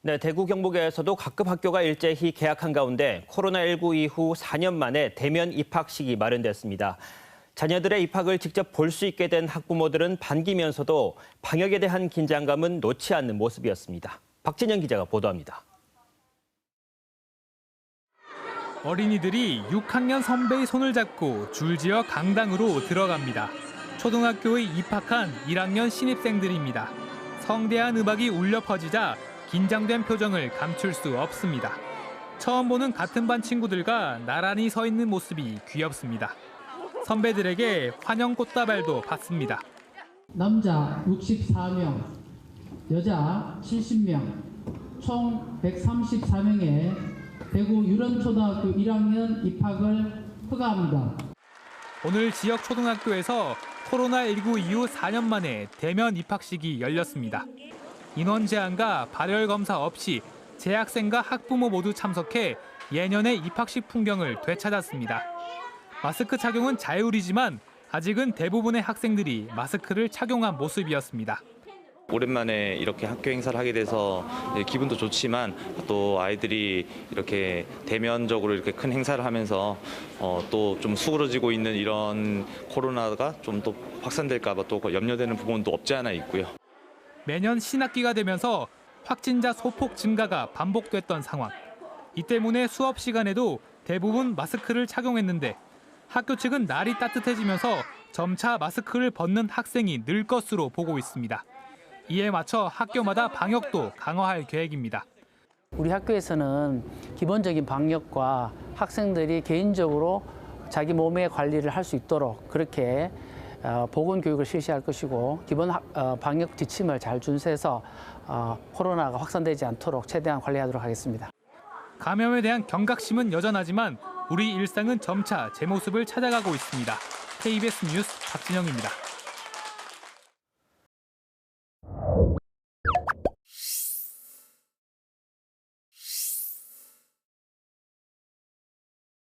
네, 대구 경북에서도 각급 학교가 일제히 개학한 가운데 코로나19 이후 4년 만에 대면 입학식이 마련됐습니다. 자녀들의 입학을 직접 볼 수 있게 된 학부모들은 반기면서도 방역에 대한 긴장감은 놓지 않는 모습이었습니다. 박진영 기자가 보도합니다. 어린이들이 6학년 선배의 손을 잡고 줄지어 강당으로 들어갑니다. 초등학교에 입학한 1학년 신입생들입니다. 성대한 음악이 울려 퍼지자 긴장된 표정을 감출 수 없습니다. 처음 보는 같은 반 친구들과 나란히 서 있는 모습이 귀엽습니다. 선배들에게 환영 꽃다발도 받습니다. 남자 64명, 여자 70명, 총 134명의 대구 유런초등학교 1학년 입학을 허가합니다. 오늘 지역 초등학교에서 코로나19 이후 4년 만에 대면 입학식이 열렸습니다. 인원 제한과 발열 검사 없이 재학생과 학부모 모두 참석해 예년의 입학식 풍경을 되찾았습니다. 마스크 착용은 자율이지만 아직은 대부분의 학생들이 마스크를 착용한 모습이었습니다. 오랜만에 이렇게 학교 행사를 하게 돼서 기분도 좋지만 또 아이들이 이렇게 대면적으로 이렇게 큰 행사를 하면서 어, 또좀 수그러지고 있는 이런 코로나가 좀또 확산될까봐 또 염려되는 부분도 없지 않아 있고요. 매년 신학기가 되면서 확진자 소폭 증가가 반복됐던 상황. 이 때문에 수업 시간에도 대부분 마스크를 착용했는데 학교 측은 날이 따뜻해지면서 점차 마스크를 벗는 학생이 늘 것으로 보고 있습니다. 이에 맞춰 학교마다 방역도 강화할 계획입니다. 우리 학교에서는 기본적인 방역과 학생들이 개인적으로 자기 몸의 관리를 할 수 있도록 그렇게 어, 보건 교육을 실시할 것이고 기본 학- 어, 방역 지침을 잘 준수해서 어, 코로나가 확산되지 않도록 최대한 관리하도록 하겠습니다. 감염에 대한 경각심은 여전하지만 우리 일상은 점차 제 모습을 찾아가고 있습니다. KBS 뉴스 박진영입니다.